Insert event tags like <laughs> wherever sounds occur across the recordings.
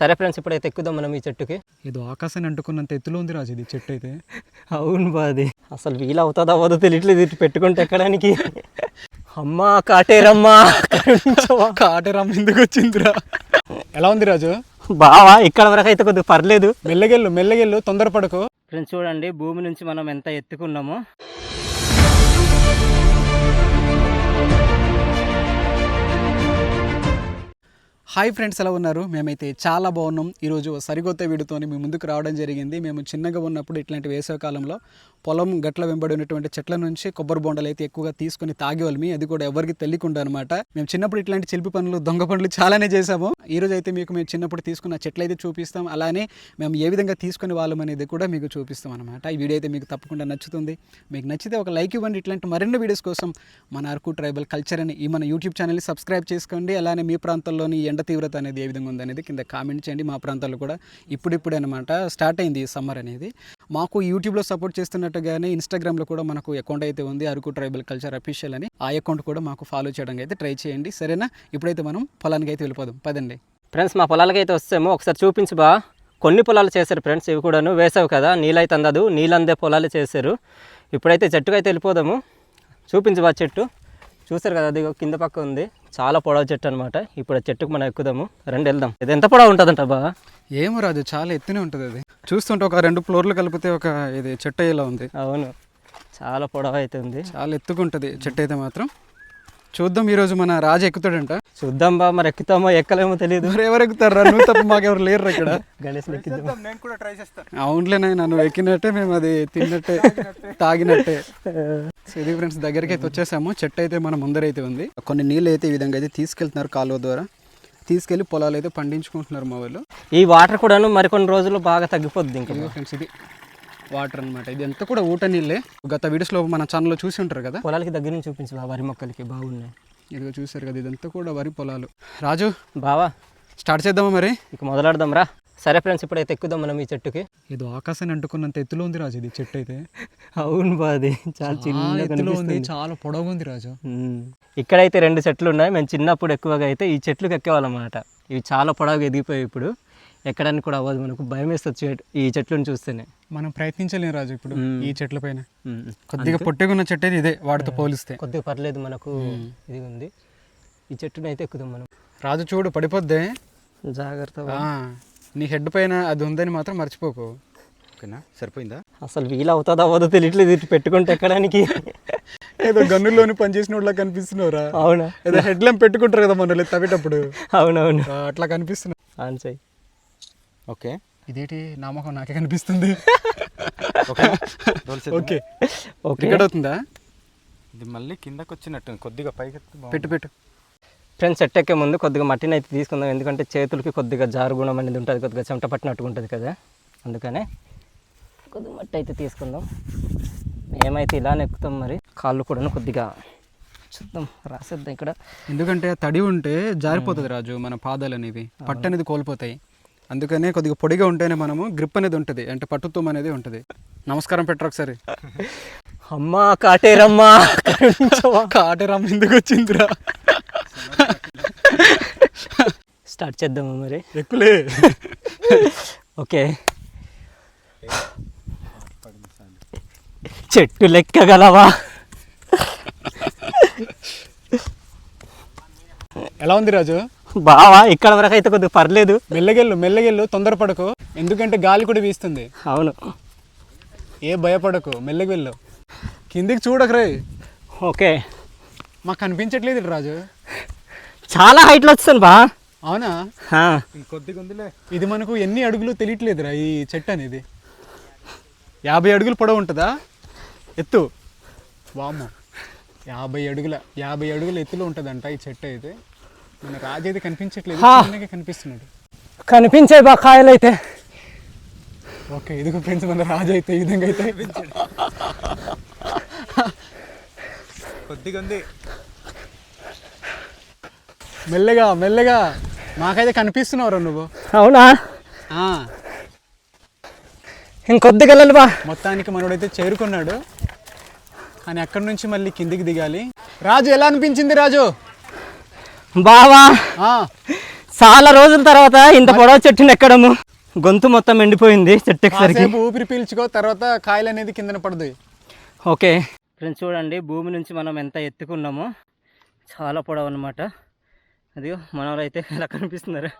సరే ఫ్రెండ్స్ ఇప్పుడైతే ఎక్కుదాం మనం ఈ చెట్టుకి. ఏదో ఆకాశాన్ని అంటుకున్నంత ఎత్తులో ఉంది రాజు ఇది చెట్టు అయితే. అవును బాది. అసలు వీలు అవుతుందో అవ్వదో తెలియట్లేదు ఇటు పెట్టుకుంటే ఎక్కడానికి. అమ్మా కాటేరమ్మా కరుణించవా. కాటేరామ్ ఎందుకు వచ్చిందిరా? ఎలా ఉంది రాజు? బావా ఇక్కడ వరకు అయితే కొద్దిగా పర్లేదు. మెల్లగెళ్ళు మెల్లగెళ్ళు తొందరపడకు. ఫ్రెండ్స్ చూడండి భూమి నుంచి మనం ఎంత ఎత్తుకున్నామో. హాయ్ ఫ్రెండ్స్ ఎలా ఉన్నారు? మేమైతే చాలా బాగున్నాం. ఈరోజు సరికొత్త వీడియోతోని మీ ముందుకు రావడం జరిగింది. మేము చిన్నగా ఉన్నప్పుడు ఇట్లాంటి వేసవికాలంలో పొలం గట్ల వెంబడి ఉన్నటువంటి చెట్ల నుంచి కొబ్బరి బొండలు అయితే ఎక్కువగా తీసుకొని తాగేవాళ్ళమి. అది కూడా ఎవరికి తెలియకుండా అనమాట మేము చిన్నప్పుడు ఇట్లాంటి చిలిపి పనులు దొంగ పనులు చాలానే చేసాము ఈ రోజు అయితే మీకు మేము చిన్నప్పుడు తీసుకున్న చెట్లు అయితే చూపిస్తాం. అలానే మేము ఏ విధంగా తీసుకునే వాళ్ళం అనేది కూడా మీకు చూపిస్తాం అనమాట ఈ వీడియో అయితే మీకు తప్పకుండా నచ్చుతుంది. మీకు నచ్చితే ఒక లైక్ ఇవ్వండి. ఇట్లాంటి మరిన్ని వీడియోస్ కోసం మన అరకు ట్రైబల్ కల్చర్ అని ఈ మన యూట్యూబ్ ఛానల్ని సబ్స్క్రైబ్ చేసుకోండి. అలానే మీ ప్రాంతంలోని ఎండ తీవ్రత అనేది ఏ విధంగా ఉందనేది కింద కామెంట్ చేయండి. మా ప్రాంతాల్లో కూడా ఇప్పుడిప్పుడు అనమాట స్టార్ట్ అయింది ఈ సమ్మర్ అనేది. మాకు యూట్యూబ్లో సపోర్ట్ చేస్తున్నట్టుగానే ఇన్స్టాగ్రామ్లో కూడా మనకు అకౌంట్ అయితే ఉంది అరకు ట్రైబల్ కల్చర్ అఫీషియల్ అని. ఆ అకౌంట్ కూడా మాకు ఫాలో చేయడానికి అయితే ట్రై చేయండి. సరేనా? ఇప్పుడైతే మనం పొలానికి అయితే వెళ్ళిపోదాం. పదండి. ఫ్రెండ్స్ మా పొలాలకి అయితే వస్తాము. ఒకసారి చూపించు బా. కొన్ని పొలాలు చేశారు ఫ్రెండ్స్ ఇవి కూడాను వేసావు కదా. నీళ్ళైతే అందదు నీళ్ళందే పొలాలు చేశారు. ఇప్పుడైతే చెట్టుకైతే అయితే వెళ్ళిపోదాము. చూపించు బా చెట్టు. చూసారు కదా అది కింద పక్క ఉంది. చాలా పొడవు చెట్టు అనమాట ఇప్పుడు ఆ చెట్టుకు మనం ఎక్కుదాము. రెండు వెళ్దాం. ఇది ఎంత పొడవు ఉంటుందంట బా ఏమో రాజు చాలా ఎత్తునే ఉంటుంది అది. చూస్తుంటే ఒక రెండు ఫ్లోర్లు కలిపితే ఒక ఇది చెట్టు అయ్యేలా ఉంది. అవును. చాలా పొడవు అయితే ఉంది. చాలా ఎత్తుకుంటుంది చెట్టు అయితే మాత్రం. చూద్దాం ఈరోజు మన రాజు ఎక్కుతాడంట. చూద్దాం బా మరి ఎక్కుతామో ఎక్కలేమో తెలియదు మరి ఎవరు ఎక్కుతారు రా నువ్వు తప్ప మాకెవరు లేరు ఇక్కడ? గణేష్ ఎక్కిద్దాం అవునులేనా నన్ను ఎక్కినట్టే మేము అది తిన్నట్టే తాగినట్టే. <laughs> సో ఇది ఫ్రెండ్స్ దగ్గరికి అయితే వచ్చేసాము. చెట్టు అయితే మన ముందరైతే ఉంది. కొన్ని నీళ్ళు అయితే ఈ విధంగా అయితే తీసుకెళ్తున్నారు కాలువ ద్వారా. తీసుకెళ్ళి పొలాలు అయితే పండించుకుంటున్నారు మా వాళ్ళు. ఈ వాటర్ కూడాను మరికొన్ని రోజులు బాగా తగ్గిపోద్ది ఇంకా. ఫ్రెండ్స్ ఇది. వాటర్ అన్నమాట. ఇది అంతా కూడా ఊట నీళ్ళే గత వీడియోస్లో మన ఛానల్లో చూసి ఉంటారు కదా? పొలాలకి దగ్గర నుంచి చూపించు వరి మొక్కలకి బాగున్నాయి. ఇదిగో చూసారు కదా ఇదంతా కూడా వరి పొలాలు. రాజు బావా స్టార్ట్ చేద్దామా మరి? ఇక మొదలెడదాం రా. సరే ఫ్రెండ్స్ ఇప్పుడైతే ఎక్కుదాం మనం ఈ చెట్టుకి. ఏదో ఆకాశాన్ని అంటుకున్నంత ఎత్తులో ఉంది రాజు ఇది చెట్టు అయితే. అవును బాది చాలా చాలా ఎత్తులో ఉంది చాలా పొడవుగా ఉంది రాజు. ఇక్కడైతే రెండు చెట్లు ఉన్నాయి. మేము చిన్నప్పుడు ఎక్కువగా అయితే ఈ చెట్లకు ఎక్కేవాళ్ళం అన్నమాట. ఇవి చాలా పొడవుగా ఎదిగిపోయాయి ఇప్పుడు. ఎక్కడానికి కూడా అవ్వదు. మనకు భయం వేస్తుంది చెట్టు ఈ చెట్లను చూస్తేనే. మనం ప్రయత్నించలేం రాజు ఇప్పుడు. ఈ చెట్ల పైన. కొద్దిగా పొట్టిగా ఉన్న చెట్టు అయితే ఇదే వాటితో పోలిస్తే. కొద్దిగా పర్లేదు మనకు ఇది ఉంది. ఈ చెట్టుని అయితే ఎక్కుదాం మనం. రాజు చూడు పడిపోద్దే. జాగ్రత్త ఆ, నీ హెడ్ పైన అది ఉందని మాత్రం మర్చిపోకు. ఓకేనా? సరిపోయిందా? అసలు వీలు అవుతుందో అవ్వదో తెలియట్లేదు. ఇటు పెట్టుకుంటే ఎక్కడానికి? ఏదో గన్నుల్లోని పనిచేసిన వాళ్ళ కనిపిస్తున్నావురా. అవునా? ఏదో హెడ్ ల్యాంప్ పెట్టుకుంటారు కదా మన తవ్వేటప్పుడు. అవునవును. అట్లా కనిపిస్తున్నావు ఆన్ చెయ్యి ఓకే. ఇదేంటి? నామకం నాకే కనిపిస్తుంది. ఓకే. ఓకే. రికార్డ్ అవుతుందా? ఇది మళ్ళీ కిందకు వచ్చినట్టు కొద్దిగా పైకి. పెట్టు పెట్టు. ఫ్రెండ్స్ సెట్ ఎక్కే ముందు కొద్దిగా మట్టిని అయితే తీసుకుందాం. ఎందుకంటే చేతులకి కొద్దిగా జారు గుణం అనేది ఉంటుంది. కొద్దిగా చెమట పట్టినట్టుగా ఉంటుంది కదా. అందుకనే కొద్దిగా మట్టి అయితే తీసుకుందాం. మేమైతే ఇలానే ఎక్కుతాం మరి. కాళ్ళు కూడా కొద్దిగా చూద్దాం. రాసేద్దాం ఇక్కడ. ఎందుకంటే తడి ఉంటే జారిపోతుంది రాజు మన పాదాలు అనేవి. పట్టు అనేది కోల్పోతాయి. అందుకనే కొద్దిగా పొడిగా ఉంటేనే మనము గ్రిప్ అనేది ఉంటుంది అంటే పట్టుత్వం అనేది ఉంటుంది. నమస్కారం పెట్టరు ఒకసారి అమ్మా కాటేరమ్మా కరుణించవా. కాటేరామ్ ఎందుకు వచ్చిందిరా? స్టార్ట్ చేద్దామా మరి? ఎక్కులే. ఓకే. చెట్టు లెక్కగలవా ఎలా ఉంది రాజు? బావా ఇక్కడ వరకు అయితే కొద్దిగా పర్లేదు. మెల్లగెళ్ళు మెల్లగెళ్ళు తొందరపడకు. ఎందుకంటే గాలి కూడా వీస్తుంది. అవును. ఏ భయపడకు మెల్లగా వెళ్ళు. కిందికి చూడకరే ఓకే. మాకు కనిపించట్లేదు రాజు. చాలా హైట్లో వస్తుంది బా. అవునా? ఆ, ఇంకొద్దిగా ఉందిలే ఇది మనకు ఎన్ని అడుగులు తెలియట్లేదురా ఈ చెట్టు అనేది. యాభై అడుగులు పొడవు ఉంటుందా? ఎత్తు. వాము యాభై అడుగుల యాభై అడుగుల ఎత్తులో ఉంటుందంట ఈ చెట్టు అయితే. మన రాజు అయితే కనిపించట్లేదు కనిపిస్తున్నాడు. కనిపించే బా కాయలు అయితే ఓకే ఇదిగో ఫ్రెండ్స్ మన రాజు అయితే ఈ విధంగా అయితే కొద్దిగా ఉంది. మెల్లగా మెల్లగా. మాకైతే కనిపిస్తున్నావురా నువ్వు. అవునా? ఆ, ఇంకొద్దిగా వెళ్ళాలి బా. మొత్తానికి మనోడైతే చేరుకున్నాడు. కానీ అక్కడి నుంచి మళ్ళీ కిందికి దిగాలి. రాజు ఎలా అనిపించింది రాజు? బావా. చాలా రోజుల తర్వాత ఇంత పొడవు చెట్టుని ఎక్కడము గొంతు మొత్తం ఎండిపోయింది చెట్టు ఎక్కడికి కాసేపు ఊపిరి పీల్చుకో తర్వాత కాయలు అనేది కిందన పడతాయి ఓకే. ఫ్రెండ్స్ చూడండి భూమి నుంచి మనం ఎంత ఎత్తుకున్నామో. చాలా పొడవు అనమాట అదిగో మనవరు అయితే ఇలా కనిపిస్తున్నారు?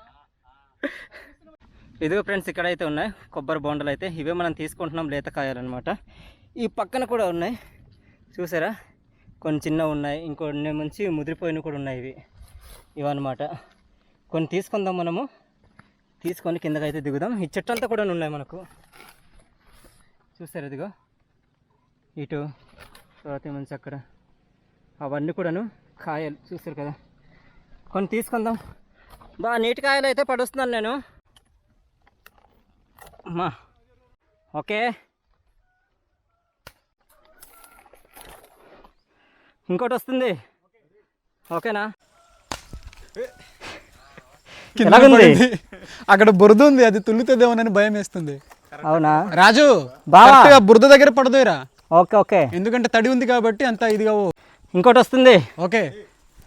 ఇదిగో ఫ్రెండ్స్ ఇక్కడైతే ఉన్నాయి. కొబ్బరి బొండలు అయితే. ఇవే మనం తీసుకుంటున్నాం లేత కాయాలన్నమాట ఈ పక్కన కూడా ఉన్నాయి. చూసారా? కొన్ని చిన్నవి ఉన్నాయి ఇంకొన్ని మంచి ముదిరిపోయినవి కూడా ఉన్నాయి ఇవి. ఇవన్నమాట. కొన్ని తీసుకుందాం మనము. తీసుకొని కిందకైతే దిగుదాం. ఈ చెట్టు అంతా కూడా ఉన్నాయి మనకు. చూస్తారు ఇదిగో. ఇటు తర్వాత మంచి అక్కడ అవన్నీ కూడాను కాయలు. చూస్తారు కదా. కొన్ని తీసుకుందాం. బా నీటి కాయలు అయితే పడుస్తున్నాను నేను. అమ్మా. ఓకే. ఇంకోటి వస్తుంది. ఓకేనా? ఎలాగుంది? అక్కడ బురద ఉంది అది తుల్లుతుందేమోనని భయం వేస్తుంది. అవునా? రాజు. కరెక్ట్గా బురద దగ్గర పడదోయరా. Okay okay. ఎందుకంటే తడి ఉంది కాబట్టి అంత ఇదిగా ఓ. ఇంకోటి వస్తుంది. ఓకే.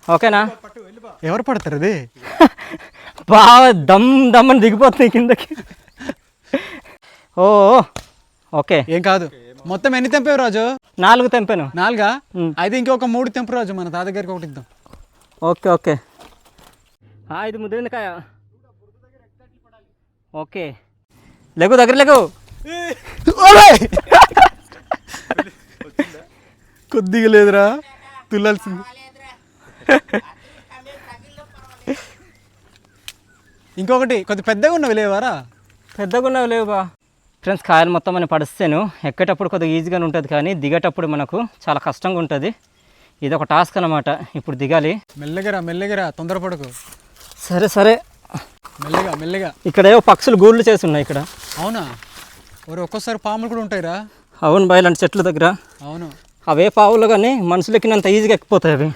ఓకేనా? ఎవరు పడతారు అది? <laughs> బాగా దమ్ దమ్ అని దిగిపోతుంది కిందకి. ఓ ఓకే. ఏం కాదు. మొత్తం ఎన్ని తెంపావు రాజు? నాలుగు తెంపాను. నాలుగా. అయితే ఇంకొక మూడు తెంపు రాజు మన తాత దగ్గరికి ఒకటి ఇద్దాం. Okay okay. ఇది ముదిరింది కాయ ఓకే. లేకు దగ్గర లేకు కొద్దిగా లేదురా. తుల్లాల్సింది ఇంకొకటి కొద్ది పెద్దగా ఉన్నవి లేవారా? పెద్దగా ఉన్నవి లేవు బా. ఫ్రెండ్స్ కాయలు మొత్తం అని పడిస్తాను. ఎక్కేటప్పుడు కొద్దిగా ఈజీగానే ఉంటుంది కానీ దిగేటప్పుడు మనకు చాలా కష్టంగా ఉంటుంది. ఇది ఒక టాస్క్ అనమాట ఇప్పుడు దిగాలి. మెల్లగరా మెల్లగరా తొందరపడకు. సరే సరే. మెల్లగా మెల్లగా. ఇక్కడ ఏవో పక్షులు గూళ్ళు చేసి ఉన్నాయి ఇక్కడ. అవునా? ఒరే ఒక్కోసారి పాములు కూడా ఉంటాయిరా. అవును బాయ్ ఇలాంటి చెట్ల దగ్గర. అవును. అవే పావులు కానీ మనుషులు ఎక్కినంత ఈజీగా ఎక్కిపోతాయి అవి.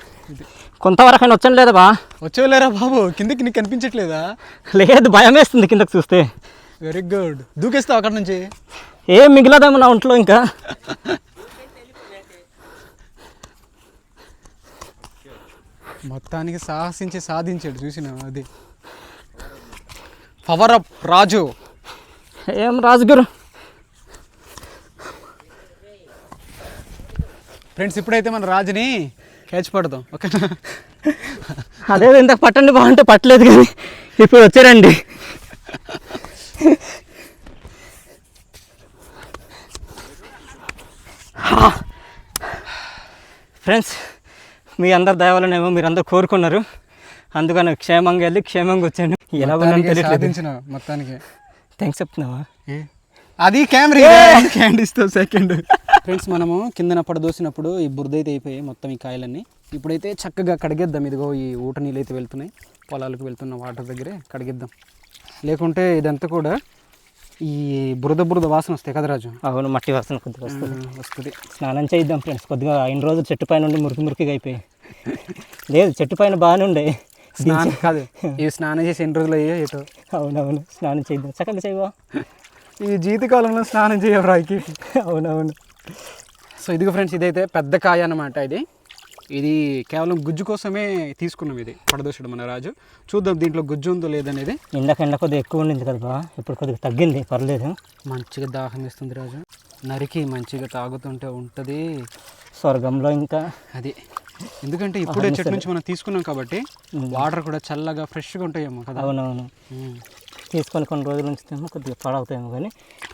కొంతవరకు అయినా వచ్చాను లేదా బా? వచ్చేలేరా బాబు? కిందకి నీకు కనిపించట్లేదా? లేదు భయం వేస్తుంది కిందకి చూస్తే. Very good. దూకేస్తావు అక్కడ నుంచి? ఏం మిగిలదేమో నా ఒంట్లో ఇంకా? <laughs> మొత్తానికి సాహసించి సాధించాడు చూసిన అది. Power up Raju. ఏం రాజుగారు ఫ్రెండ్స్ ఇప్పుడైతే మన రాజుని క్యాచ్ పడదాం ఓకేనా? అదే ఇంతకు పట్టండి బాగుంటే పట్టలేదు కానీ ఇప్పుడు వచ్చారండి. ఫ్రెండ్స్ మీ అందరు దయవలనేమో మీరు అందరు కోరుకున్నారు. అందుకని క్షేమంగా వెళ్ళి క్షేమంగా వచ్చాను. ఎలా సాధించిన మొత్తానికి. థ్యాంక్స్ చెప్తున్నావా? అది కెమెరా <laughs> ఇస్తావు సెకండ్ ఫ్రెండ్స్ మనము కిందన పడదోసినప్పుడు ఈ బురద అయితే అయిపోయాయి మొత్తం ఈ కాయలన్నీ. ఇప్పుడైతే చక్కగా కడిగేద్దాం. ఇదిగో ఈ ఊట నీళ్ళు అయితే వెళ్తున్నాయి. పొలాలకు వెళ్తున్న వాటర్ దగ్గరే కడిగిద్దాం. లేకుంటే ఇదంతా కూడా ఈ బురద బురద వాసన వస్తాయి కదా రాజు? అవును మట్టి వాసన కొద్దిగా వస్తుంది. వస్తుంది. స్నానం చేయిద్దాం ఫ్రెండ్స్ కొద్దిగా ఐదు రోజులు చెట్టు పైన ఉండి మురికి మురికిగా అయిపోయి లేదు చెట్టు పైన బాగానే ఉండే. స్నానం కాదు ఇవి స్నానం చేసి ఎన్ని రోజులు అయ్యాయి ఏటో. అవునవును స్నానం చేద్దాం చక్కగా చేయవా ఈ జీవితకాలంలో స్నానం చేయవరాకి అవునవును. సో ఇదిగో ఫ్రెండ్స్ ఇదైతే పెద్ద కాయ అన్నమాట ఇది. ఇది కేవలం గుజ్జు కోసమే తీసుకున్నాం ఇది పడదోసడు మన రాజు. చూద్దాం దీంట్లో గుజ్జు ఉందో లేదనేది. ఇందాక ఎండ కొద్దిగా ఎక్కువ ఉండింది కదా బా ఇప్పుడు కొద్దిగా తగ్గింది పర్లేదు. మంచిగా దాహం వేస్తుంది రాజు. నరికి మంచిగా తాగుతుంటే ఉంటుంది. స్వర్గంలో ఇంకా అది. ఎందుకంటే ఇప్పుడే చెట్టు నుంచి మనం తీసుకున్నాం కాబట్టి వాటర్ కూడా చల్లగా ఫ్రెష్గా ఉంటాయేమో కదా. అవునవును. తీసుకొని కొన్ని రోజుల ఉంచితేమో కొద్దిగా పాడవుతాయేమో కానీ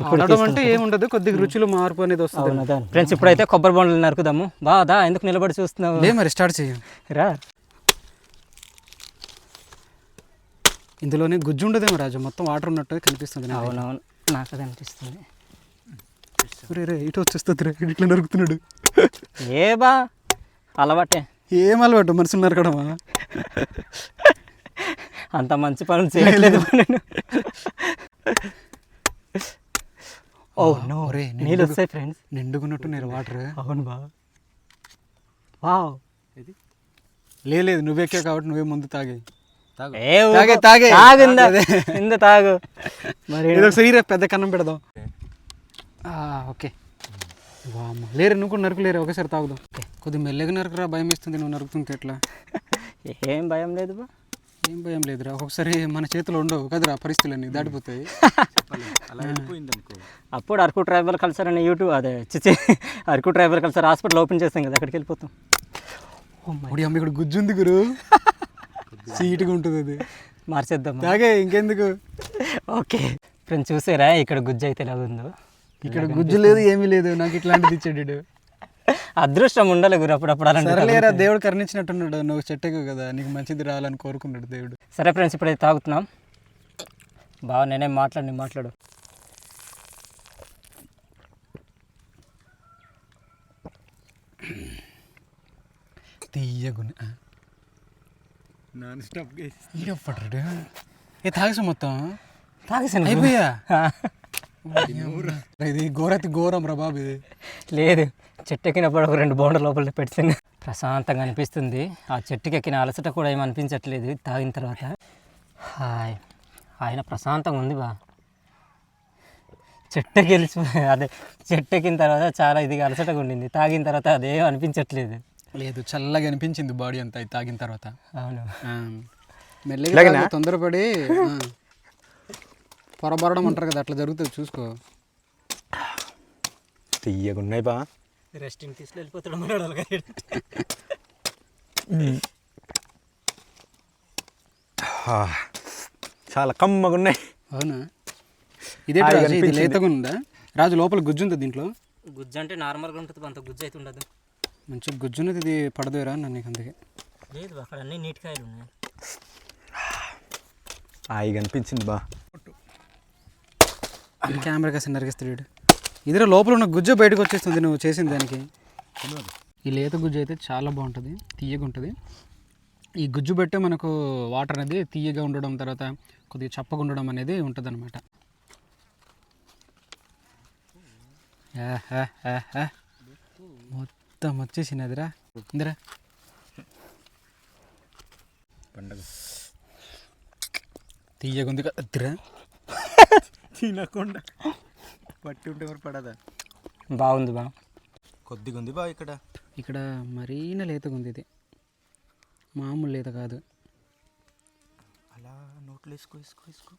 ఆడడం అంటే ఏముండదు కొద్దిగా రుచులు మార్పు అనేది వస్తుంది. ఫ్రెండ్స్ ఇప్పుడైతే కొబ్బరి బొండలు నరుకుదాము. బాదా ఎందుకు నిలబడి చూస్తున్నావు? లే మరి స్టార్ట్ చేయం రా. ఇందులోనే గుజ్జు ఉండదేమో రాజు. మొత్తం వాటర్ ఉన్నట్టు కనిపిస్తుంది. అవునవును నాకు అది అనిపిస్తుంది. ఇటు వచ్చేస్తుంది ఇట్లా నరుకుతున్నాడు. ఏ బా అలవాటే. ఏం అలవాటు మనుషులు నరకడమా? <laughs> అంత మంచి పనులు చేయట్లేదు నేను ఓ నో ఒరే, నీళ్ళు వస్తాయి ఫ్రెండ్స్ నిండుకున్నట్టు నేను వాటర్. అవును బా. వావ్. లేదు నువ్వెక్కా కాబట్టి నువ్వే ముందు తాగే. తాగే, ఇందా. మరి ఒకసారి రే పెద్ద కన్నం పెడదాం. ఆ, ఓకే. లేరు నువ్వు కూడా నరుకు లేరు ఒకసారి తాగుదాం. కొద్దిగా మెల్లగా నరకరా భయం వేస్తుంది నువ్వు నరుకుతుంటే ఎట్లా? ఏం భయం లేదు బా. ఏం భయం లేదురా. ఒక్కొక్కసారి మన చేతిలో ఉండవు కదరా పరిస్థితులన్నీ దాటిపోతాయి. అప్పుడు అరకు ట్రైబల్ కల్చర్ అనే యూట్యూబ్ అదే చిచి Araku tribal culture hospital open చేస్తాం కదా అక్కడికి వెళ్ళిపోతాం. అమ్మ ఇక్కడ గుజ్జుంది గురు. సీటుగా ఉంటుంది అది. మార్చేద్దాం తాగే ఇంకెందుకు? ఓకే. ఫ్రెండ్స్ చూసారా ఇక్కడ గుజ్జు అయితే ఎలా ఉందో? ఇక్కడ గుజ్జు లేదు ఏమీ లేదు. నాకు ఇట్లాంటిది ఇచ్చాడు అదృష్టం ఉండాలి గురు అప్పుడప్పుడు అలాంటి సరేలేరా దేవుడు కరుణించినట్టున్నాడు. నువ్వు చెట్టుకు కదా నీకు మంచిది రావాలని కోరుకున్నాడు దేవుడు. సరే ఫ్రెండ్స్ ఇప్పుడైతే తాగుతున్నాం. బాగా నేనేం మాట్లాడి నేను మాట్లాడు. తీయగుని నాన్ స్టాప్ ఏ తాగేసా మొత్తం? తాగేసాను. అయిపోయా? ఇది ఘోరతి ఘోరం రా బాబు ఇది. లేదు చెట్టు ఎక్కినప్పుడు ఒక రెండు బౌండర్ లోపల పెట్టాను ప్రశాంతంగా అనిపిస్తుంది. ఆ చెట్టుకి ఎక్కిన అలసట కూడా ఏమి అనిపించట్లేదు. తాగిన తర్వాత. హాయ్. ఆయన ప్రశాంతంగా ఉంది బా. చెట్టుకి వెళ్ళి అదే చెట్టు ఎక్కిన తర్వాత చాలా ఇదిగా అలసటగా ఉండింది. తాగిన తర్వాత అదేం అనిపించట్లేదు. లేదు చల్లగా అనిపించింది బాడీ అంతా ఇది తాగిన తర్వాత. అవును. మెల్లగా తొందరపడి. పొరబరడం అంటారు కదా అట్లా జరుగుతుంది చూసుకో. తీయగున్నాయి బా. రెస్టింగ్ తీసుకు వెళ్ళిపోతాడు ఆ, చాలా కమ్మగా ఉన్నాయి. అవునా? ఇదే రాజు ఇది. లేతగా ఉందా? రాజు లోపల గుజ్జు ఉందా దీంట్లో? గుజ్జు అంటే నార్మల్గా ఉంటుంది అంత గుజ్జు అయితే ఉండదు. మంచి గుజ్జు ఉన్నది ఇది పడదురా నన్ను నీకు అందుకే. లేదు అక్కడ అన్ని నీటి కాయలు ఉన్నాయి. హాయిగా అనిపించింది బా. కెమెరా కాసి నరికిస్తాడు వీడు. ఇదిరా లోపల ఉన్న గుజ్జు బయటకు వచ్చేస్తుంది నువ్వు చేసిన దానికి. ఈ లేత గుజ్జు అయితే చాలా బాగుంటుంది తీయగా ఉంటుంది. ఈ గుజ్జు బట్టే మనకు వాటర్ అనేది తీయగా ఉండడం తర్వాత కొద్దిగా చప్పగా ఉండడం అనేది ఉంటుంది అనమాట మొత్తం వచ్చేసినదిరా. ఇందిరా. పండగ. తీయగా ఉంది కదరా తినకుండా. పట్టి ఉంటే మరి పడదా? బాగుంది బా. కొద్దిగా ఉంది బా ఇక్కడ. ఇక్కడ మరీన లేతగా ఉంది ఇది. మామూలు లేత కాదు. అలా నోట్లో వేసుకో వేసుకో వేసుకో.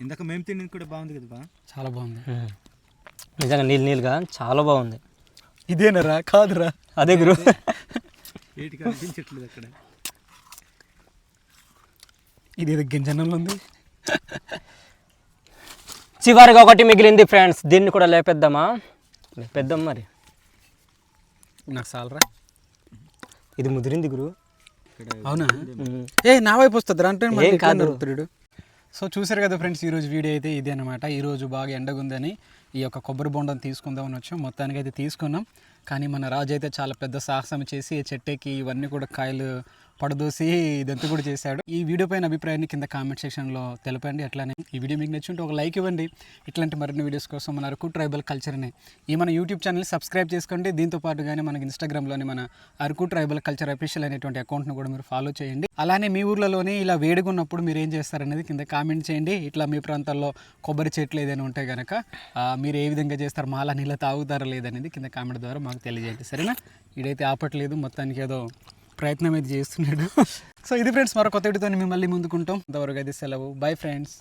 ఇందాక మేము తిన్నది కూడా బాగుంది కదా బా. చాలా బాగుంది. నిజంగా నీళ్ళు నీళ్ళుగా చాలా బాగుంది. ఇదేనరా కాదురా. అదే గురు. ఏటికి అనిపించట్లేదు అక్కడ. ఇది ఏదో గింజనంలో ఉంది. చివరిగా ఒకటి మిగిలింది ఫ్రెండ్స్ దీన్ని కూడా లేపేద్దామా? లేపేద్దాం మరి. నాకు చాలరా. ఇది ముదిరింది గురు. ఇక్కడ అవునా. ఏ నా వైపు వస్తుంది అంటే కాదు. సో చూసారు కదా ఫ్రెండ్స్ ఈరోజు వీడియో అయితే ఇదే అనమాట ఈరోజు బాగా ఎండగుందని. ఈ యొక్క కొబ్బరి బొండం తీసుకుందామని వచ్చాం. మొత్తానికి అయితే తీసుకున్నాం. కానీ మన రాజు అయితే చాలా పెద్ద సాహసం చేసి ఈ ఇవన్నీ కూడా కాయలు పడదోసి ఇదంతా కూడా చేశాడు. ఈ వీడియో పైన అభిప్రాయాన్ని కింద కామెంట్ సెక్షన్లో తెలపండి. అట్లానే ఈ వీడియో మీకు నచ్చుంటే ఒక లైక్ ఇవ్వండి. ఇట్లాంటి మరిన్ని వీడియోస్ కోసం మన అరకు ట్రైబల్ కల్చర్ని ఈ మన యూట్యూబ్ ఛానల్ సబ్స్క్రైబ్ చేసుకోండి. దీంతో పాటుగానే మనకి ఇన్స్టాగ్రామ్లోని మన అరకు ట్రైబల్ కల్చర్ అఫీషియల్ అనేటువంటి అకౌంట్ను కూడా మీరు ఫాలో చేయండి. అలానే మీ ఊర్లలోనే ఇలా వేడిగా ఉన్నప్పుడు మీరు ఏం చేస్తారనేది కింద కామెంట్ చేయండి. ఇట్లా మీ ప్రాంతాల్లో కొబ్బరి చెట్లు ఏదైనా ఉంటే కనుక మీరు ఏ విధంగా చేస్తారు? మాలా నీళ్ళ తాగుతారా లేదనేది కింద కామెంట్ ద్వారా మాకు తెలియజేయండి. సరేనా? ఇడైతే ఆపట్లేదు. మొత్తానికి ఏదో ప్రయత్నం అయితే చేస్తున్నాడు. <laughs> సో ఇది ఫ్రెండ్స్ మరో కొత్త వీడియోతో మేము మళ్ళీ ముందుకుంటాం. ఇంతవరకు అయితే సెలవు. Bye friends